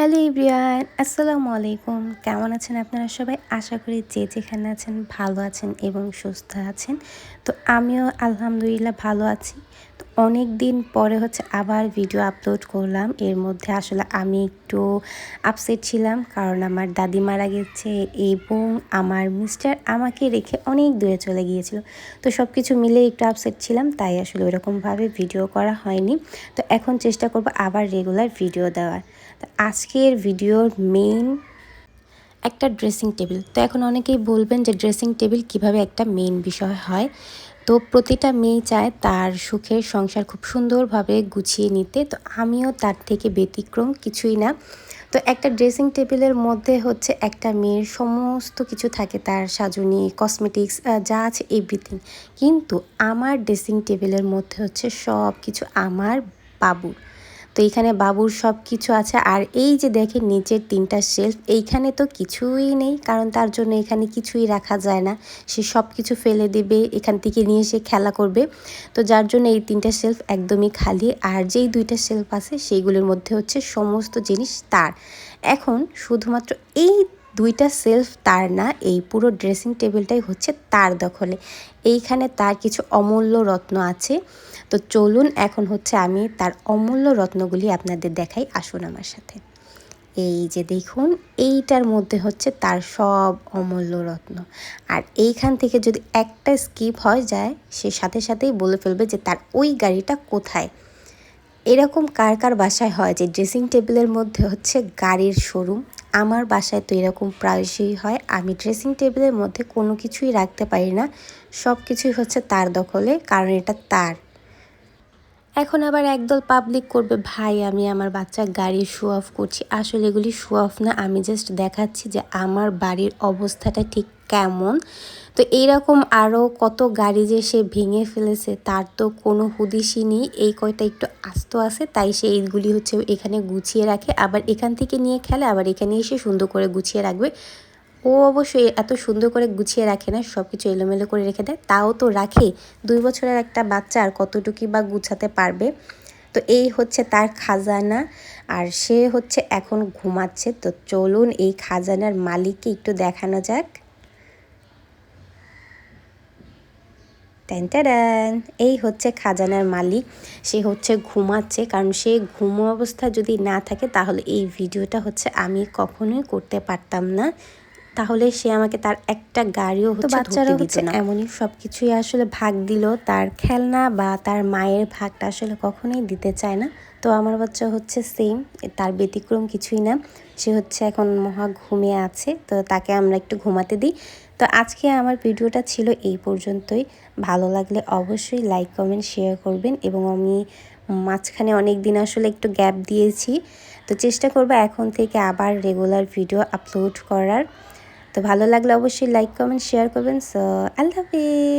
Hello ইব্রিয়ান আসসালামু আলাইকুম। কেমন আছেন আপনারা সবাই? আশা করি যে যেখানে আছেন ভালো আছেন এবং সুস্থ আছেন। তো আমিও আলহামদুলিল্লাহ ভালো আছি। তো অনেক দিন পরে হচ্ছে আবার ভিডিও আপলোড করলাম। এর মধ্যে আসলে আমি একটু আপসেট ছিলাম কারণ আমার দাদি মারা গেছে এবং আমার মিস্টার আমাকে রেখে অনেক দূরে চলে গিয়েছিল। তো সব কিছু মিলে একটু আপসেট ছিলাম, তাই আসলে ওরকমভাবে ভিডিও করা হয়নি। তো এখন চেষ্টা করব আবার রেগুলার ভিডিও দেওয়ার। তো আজকের ভিডিওর মেইন একটা ড্রেসিং টেবিল তো এখন অনেকেই বলবেন যে ড্রেসিং টেবিল কীভাবে একটা মেইন বিষয় হয়। তো প্রতিটা মেয়ে চায় তার সুখের সংসার খুব সুন্দরভাবে গুছিয়ে নিতে। তো আমিও তার থেকে ব্যতিক্রম কিছুই না। তো একটা ড্রেসিং টেবিলের মধ্যে হচ্ছে একটা মেয়ের সমস্ত কিছু থাকে, তার সাজুনি কসমেটিক্স যা আছে এভরিথিং কিন্তু আমার ড্রেসিং টেবিলের মধ্যে হচ্ছে সব কিছু আমার বাবুর। তো এইখানে বাবুর সব কিছু আছে। আর এই যে দেখে নিচের তিনটা শেলফ এইখানে তো কিছুই নেই, কারণ তার জন্য এখানে কিছুই রাখা যায় না। সে সব কিছু ফেলে দেবে, এখান থেকে নিয়ে সে খেলা করবে। তো যার জন্য এই তিনটা শেলফ একদমই খালি। আর যেই দুইটা শেলফ আছে, সেইগুলোর মধ্যে হচ্ছে সমস্ত জিনিস তার। এখন শুধুমাত্র এই দুইটা সেলফ, তার না, এই পুরো ড্রেসিং টেবিলটাই হচ্ছে তার দখলে। এইখানে তার কিছু অমূল্য রত্ন আছে। তো চলুন এখন হচ্ছে আমি তার অমূল্য রত্নগুলি আপনাদের দেখাই, আসুন আমার সাথে। এই যে দেখুন, এইটার মধ্যে হচ্ছে তার সব অমূল্য রত্ন। আর এইখান থেকে যদি একটা স্কিপ হয়ে যায়, সে সাথে সাথেই বলে ফেলবে যে তার ওই গাড়িটা কোথায়? এরকম কার কার বাসায় হয় যে ড্রেসিং টেবিলের মধ্যে হচ্ছে গাড়ির শোরুম আমার বাসায় তো এরকম প্রায়শই হয়। আমি ড্রেসিং টেবিলের মধ্যে কোনো কিছুই রাখতে পারি না। সব কিছুই হচ্ছে তার দখলে, কারণ এটা তার। এখন আবার একদল পাবলিক করবে, ভাই, আমি আমার বাচ্চার গাড়ি শো অফ করছি। আসলে এগুলি শো অফ না, আমি জাস্ট দেখাচ্ছি যে আমার বাড়ির অবস্থাটা ঠিক কেমন। তো এইরকম আরও কত গাড়ি যে সে ভেঙে ফেলেছে, তার তো কোনো হুদিসই নেই। এই কয়টা একটু আস্ত আছে, তাই সে এইগুলি হচ্ছে এখানে গুছিয়ে রাখে। আবার এখান থেকে নিয়ে খেলে, আবার এখানে এসে সুন্দর করে গুছিয়ে রাখবে। ও অবশ্যই এত সুন্দর করে গুছিয়ে রাখে না সব কিছু এলোমেলো করে রেখে দেয়। তাও তো রাখে, দুই বছরের একটা বাচ্চা আর কতটুকুই বা গুছাতে পারবে। তো এই হচ্ছে তার খাজানা, আর সে হচ্ছে এখন ঘুমাচ্ছে। তো চলুন এই খাজানার মালিককে একটু দেখানো যাক। ট্যান এই হচ্ছে খাজানার মালিক। সে হচ্ছে ঘুমাচ্ছে, কারণ সে ঘুম অবস্থা যদি না থাকে, তাহলে এই ভিডিওটা হচ্ছে আমি কখনোই করতে পারতাম না। তাহলে সে আমাকে তার একটা গাড়িও হচ্ছে বাচ্চারা হচ্ছে এমনই সব কিছুই আসলে ভাগ দিল। তার খেলনা বা তার মায়ের ভাগটা আসলে কখনোই দিতে চায় না। তো আমার বাচ্চা হচ্ছে সেম তার ব্যতিক্রম কিছুই না। সে হচ্ছে এখন মহা ঘুমিয়ে আছে তো তাকে আমরা একটু ঘুমাতে দিই। তো আজকে আমার ভিডিওটা ছিল এই পর্যন্তই। ভালো লাগলে অবশ্যই লাইক কমেন্ট শেয়ার করবেন এবং আমি মাঝখানে অনেক দিন আসলে একটু গ্যাপ দিয়েছি। তো চেষ্টা করব এখন থেকে আবার রেগুলার ভিডিও আপলোড করার। তো ভালো লাগলে অবশ্যই লাইক কমেন্ট শেয়ার করবেন। সো আল্লাহ হাফিজ